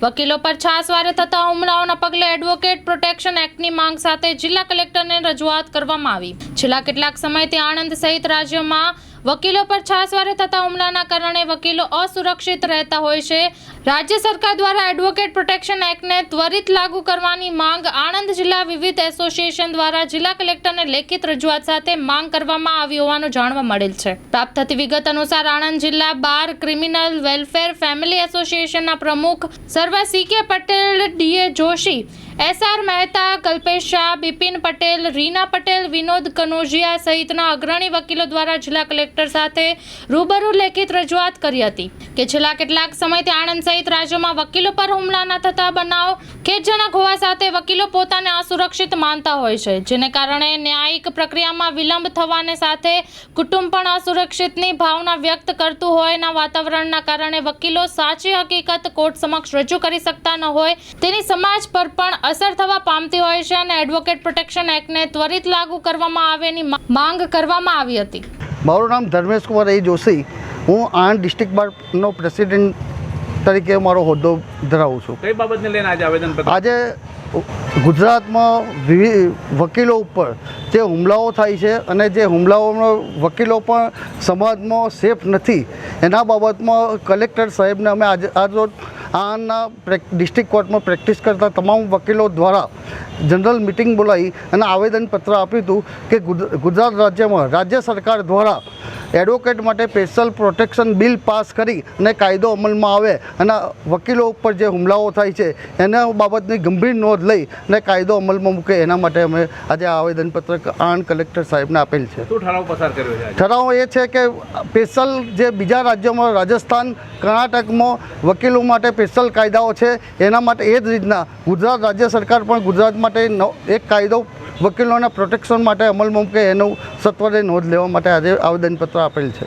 વકીલો પર છાસવારે થતા હુમલાઓના પગલે એડવોકેટ પ્રોટેક્શન એક્ટની માંગ સાથે જિલ્લા કલેક્ટરને રજૂઆત કરવામાં આવી. છેલ્લા કેટલાક સમયથી આણંદ સહિત રાજ્યમાં વકીલો પર છાસવારે થતા હુમલાના કારણે વકીલો અસુરક્ષિત રહેતા હોય છે. રાજ્ય સરકાર દ્વારા એડવોકેટ પ્રોટેક્શન એક્ટને ત્વરિત લાગુ કરવાની માંગ આણંદ જિલ્લા વિવિધ એસોસિએશન દ્વારા જિલ્લા કલેક્ટરને લેખિત રજૂઆત સાથે માંગ કરવામાં આવી હોવાનું જાણવા મળેલ છે. પ્રાપ્ત થતી વિગત અનુસાર આણંદ જિલ્લા બાર ક્રિમિનલ વેલફેર ફેમિલી એસોસિએશનના પ્રમુખ સર્વ C K Patel DA Joshi SR Mehta, Kalpesh Shah, Bipin Patel, Reena Patel, Vinod Kanojia સહિતના અગ્રણી વકીલો દ્વારા જિલ્લા કલેક્ટર સાથે રૂબરૂ લેખિત રજૂઆત કરી હતી કે છેલ્લા કેટલાક સમયથી આણંદ સહિત રાજ્યમાં વકીલો પર હુમલાના થતા બનાવ ખેદજનક હોવા સાથે વકીલો પોતાને અસુરક્ષિત માનતા હોય છે, જેને કારણે ન્યાયિક પ્રક્રિયામાં વિલંબ થવાને સાથે કુટુંબ પણ અસુરક્ષિતની ભાવના વ્યક્ત કરતું હોયના વાતાવરણના કારણે વકીલો સાચી હકીકત કોર્ટ સમક્ષ રજૂ કરી શકતા ન હોય તેની સમાજ પર પણ અસર થવા પામતી હોય છે અને એડવોકેટ પ્રોટેક્શન એક્ટને ત્વરિત લાગુ કરવામાં આવેની માંગ કરવામાં આવી હતી. મારું નામ ધર્મેશ કુમાર એ જોશી. હું આણંદ ડિસ્ટ્રિક્ટ બારનો પ્રેસિડેન્ટ તરીકે મારો હોદ્દો ધરાવું છું. કઈ બાબતને લઈને આજે આવેદન આજે ગુજરાતમાં વિવિધ વકીલો ઉપર જે હુમલાઓ થાય છે અને જે હુમલાઓનો વકીલો પણ સમાજમાં સેફ નથી એના બાબતમાં કલેક્ટર સાહેબને અમે આજે આજ રોજ આના ડિસ્ટ્રિક્ટ કોર્ટમાં પ્રેક્ટિસ કરતા તમામ વકીલો દ્વારા જનરલ મિટિંગ બોલાવી અને આવેદનપત્ર આપ્યું હતું કે ગુજરાત રાજ્યમાં રાજ્ય સરકાર દ્વારા એડવોકેટ માટે સ્પેશિયલ પ્રોટેક્શન બિલ પાસ કરી અને કાયદો અમલમાં આવે અને વકીલો ઉપર જે હુમલાઓ થાય છે એના બાબતની ગંભીર નોંધ લઈ અને કાયદો અમલમાં મૂકે એના માટે અમે આજે આવેદનપત્ર આણંદ કલેક્ટર સાહેબને આપેલ છે ઠરાવ પસાર કર્યો છે આજે? ઠરાવ એ છે કે સ્પેશિયલ જે બીજા રાજ્યોમાં રાજસ્થાન કર્ણાટકમાં વકીલો માટે સ્પેશિયલ કાયદાઓ છે એના માટે એ જ રીતના ગુજરાત રાજ્ય સરકાર પણ ગુજરાત માટે એક કાયદો વકીલોના પ્રોટેક્શન માટે અમલમાં મૂકે એનું સત્વરે નોંધ લેવા માટે આજે આવેદનપત્ર આપેલ છે.